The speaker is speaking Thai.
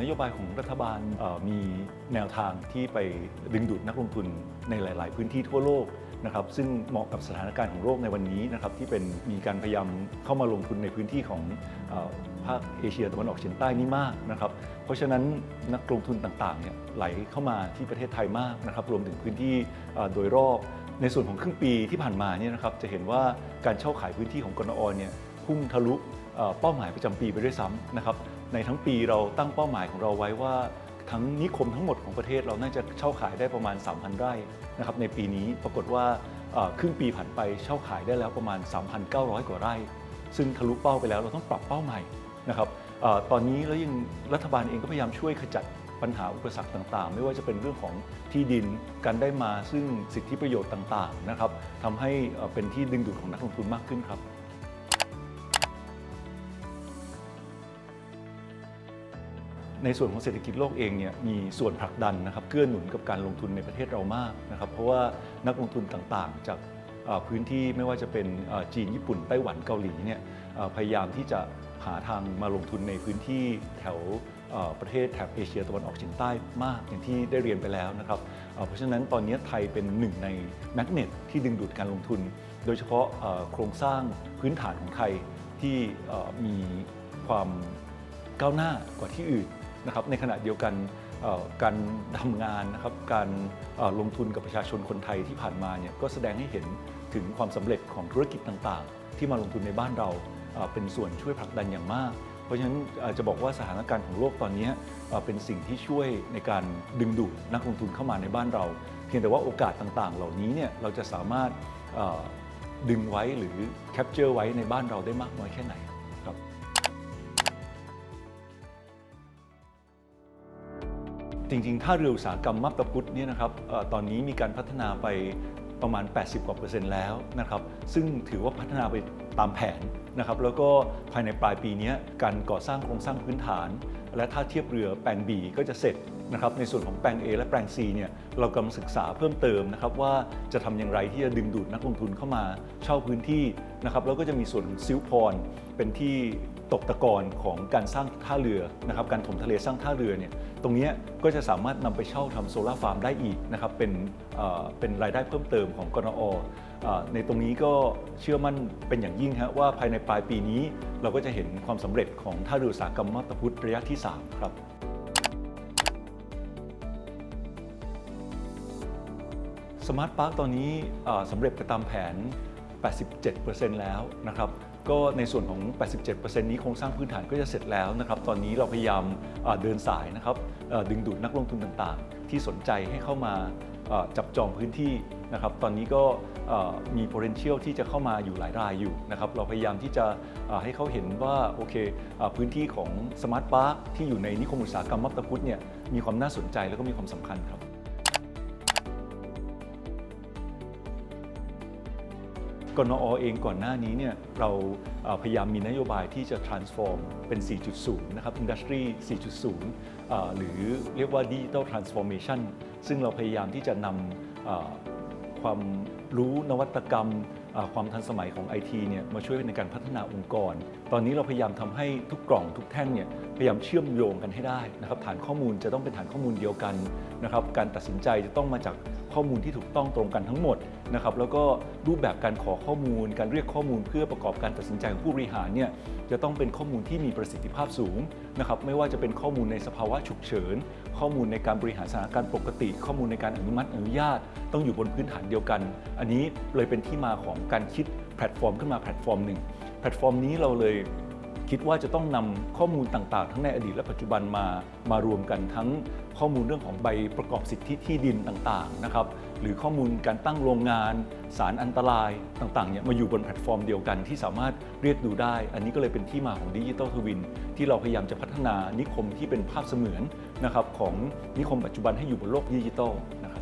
นโยบายของรัฐบาลมีแนวทางที่ไปดึงดูดนักลงทุนในหลาย ๆ พื้นที่ทั่วโลกนะครับซึ่งเหมาะกับสถานการณ์ของโลกในวันนี้นะครับที่เป็นมีการพยายามเข้ามาลงทุนในพื้นที่ของภาคเอเชียตะวันออกเฉียงใต้นี่มากนะครับเพราะฉะนั้นนักลงทุนต่างๆเนี่ยไหลเข้ามาที่ประเทศไทยมากนะครับรวมถึงพื้นที่โดยรอบในส่วนของครึ่งปีที่ผ่านมาเนี่ยนะครับจะเห็นว่าการเช่าขายพื้นที่ของกนอเนี่ยพุ่งทะลุเอ่อเป้าหมายประจำปีไปด้วยซ้ำนะครับ ในทั้งปีเราตั้งเป้าหมายของเราไว้ว่าทั้งนิคมทั้งหมดของประเทศเราน่าจะเช่าขายได้ประมาณ 3,000 ไร่นะครับในปีนี้ปรากฏว่าครึ่งปีผ่านไปเช่าขายได้แล้วประมาณ 3,900 กว่าไร่ ซึ่งทะลุเป้าไปแล้วเราต้องปรับเป้าใหม่นะครับอตอนนี้แล้วยังรัฐบาลเองก็พยายามช่วยขจัดปัญหาอุปสรรคต่างๆ ไม่ว่าจะเป็นเรื่องของที่ดินการได้มาซึ่งสิทธิประโยชน์ต่างๆนะครับทำให้เป็นที่ดึงดูดของนักลงทุนมากขึ้นครับ ในส่วนของเศรษฐกิจโลกเองเนี่ยมีส่วนผลักดันนะครับเกื้อหนุนกับการลงทุนในประเทศเรามากนะครับเพราะว่านักลงทุนต่างๆ จากพื้นที่ไม่ว่าจะเป็นจีนญี่ปุ่นไต้หวันเกาหลีเนี่ยพยายามที่จะหาทางมาลงทุนในพื้นที่แถวประเทศแถบเอเชียตะวันออกเฉียงใต้มากอย่างที่ได้เรียนไปแล้วนะครับเพราะฉะนั้นตอนนี้ไทยเป็นหนึ่งในแมกเนตที่ดึงดูดการลงทุน โดยเฉพาะโครงสร้างพื้นฐานของไทยที่มีความก้าวหน้ากว่าที่อื่น นะครับในขณะเดียวกันการทำงานนะครับการลงทุนกับประชาชนคนไทยที่ผ่านมาเนี่ยก็แสดงให้เห็นถึงความสำเร็จของธุรกิจต่างๆ ที่มาลงทุนในบ้านเราเป็นส่วนช่วยผลักดันอย่างมาก เพราะฉะนั้นจะบอกว่าสถานการณ์ของโลกตอนนี้เป็นสิ่งที่ช่วยในการดึงดูดนักลงทุนเข้ามาในบ้านเรา เพียงแต่ว่าโอกาสต่างๆ เหล่านี้เนี่ยเราจะสามารถดึงไว้หรือแคปเจอร์ไว้ในบ้านเราได้มากน้อยแค่ไหน จริงๆ ถ้าเรืออุตสาหกรรมมับตะพุทธเนี่ยนะครับอตอนนี้มีการพัฒนาไปประมาณ 80 กว่าเปอร์เซ็นต์แล้วนะครับ ซึ่งถือว่าพัฒนาไปตามแผนนะครับ แล้วก็ภายในปลายปีนี้การก่อสร้างโครงสร้างพื้นฐาน และท่าเทียบเรือแปลง B ก็จะเสร็จนะครับในส่วนของแปลง A และแปลง C เนี่ยเรากำลังศึกษาเพิ่มเติมนะครับว่าจะทำอย่างไรที่จะดึงดูดนักลงทุนเข้ามาเช่าพื้นที่นะครับแล้วก็จะมีส่วนของซิลพรเป็นที่ตกตะกอนของการสร้างท่าเรือนะครับการถมทะเลสร้างท่าเรือเนี่ยตรงนี้ก็จะสามารถนำไปเช่าทำโซลาร์ฟาร์มได้อีกนะครับเป็นเป็นรายได้เพิ่มเติมของกนออ ในตรงนี้ก็เชื่อมั่นเป็นอย่างยิ่งฮะว่าภายในปลายปีนี้ เราก็จะเห็นความสำเร็จของท่าเรืออุตสาหกรรมมาบตาพุธระยะที่ 3 ครับสมาร์ทพาร์คตอนนี้สำเร็จไปตามแผน 87%แล้วนะครับ ก็ในส่วนของ 87%นี้โครงสร้างพื้นฐานก็จะเสร็จแล้วนะครับ ตอนนี้เราพยายามเดินสายนะครับดึงดูดนักลงทุนต่างๆ ที่สนใจให้เข้ามา จับจองพื้นที่นะครับตอนนี้ก็มี potential ที่จะเข้ามาอยู่หลายรายอยู่นะครับเราพยายามที่จะให้เขาเห็นว่าโอเคพื้นที่ของสมาร์ทพาร์คที่อยู่ในนิคมอุตสาหกรรมมับตาพุธเนี่ยมีความน่าสนใจแล้วก็มีความสำคัญครับ กนอเองก่อนหน้านี้เนี่ยเราพยายามมีนโยบายที่จะ transform เป็น 4.0 นะครับ industry 4.0 หรือเรียกว่า digital transformation ซึ่งเราพยายามที่จะนำความรู้นวัตกรรมความทันสมัยของ IT เนี่ยมาช่วยในการพัฒนาองค์กร ตอนนี้เราพยายามทำให้ทุกกล่องทุกแท่งเนี่ยพยายามเชื่อมโยงกันให้ได้นะครับฐานข้อมูลจะต้องเป็นฐานข้อมูลเดียวกันนะครับการตัดสินใจจะต้องมาจาก ข้อมูลที่ถูกต้องตรงกันทั้งหมดนะครับแล้วก็รูปแบบการขอข้อมูล การเรียกข้อมูลเพื่อประกอบการตัดสินใจของผู้บริหารเนี่ยจะต้องเป็นข้อมูลที่มีประสิทธิภาพสูงนะครับไม่ว่าจะเป็นข้อมูลในสภาวะฉุกเฉิน ข้อมูลในการบริหารสถานการณ์ปกติ ข้อมูลในการอนุมัติอนุญาต ต้องอยู่บนพื้นฐานเดียวกัน อันนี้เลยเป็นที่มาของการคิดแพลตฟอร์มขึ้นมาแพลตฟอร์มหนึ่งแพลตฟอร์มนี้เราเลย คิดว่าจะต้องนำข้อมูลต่างๆ ทั้งในอดีตและปัจจุบันมามารวมกันทั้งข้อมูลเรื่องของใบประกอบสิทธิที่ดินต่างๆนะครับหรือข้อมูลการตั้งโรงงาน สารอันตรายต่างๆเนี่ยมาอยู่บนแพลตฟอร์มเดียวกันที่สามารถเรียกดูได้ อันนี้ก็เลยเป็นที่มาของดิจิ t a ลทวินที่เราพยายามจะพัฒนานิคมที่เป็นภาพเสมือนนะครับของนิคมปัจจุบันให้อยู่บนโลกดิจิทัลนะครับ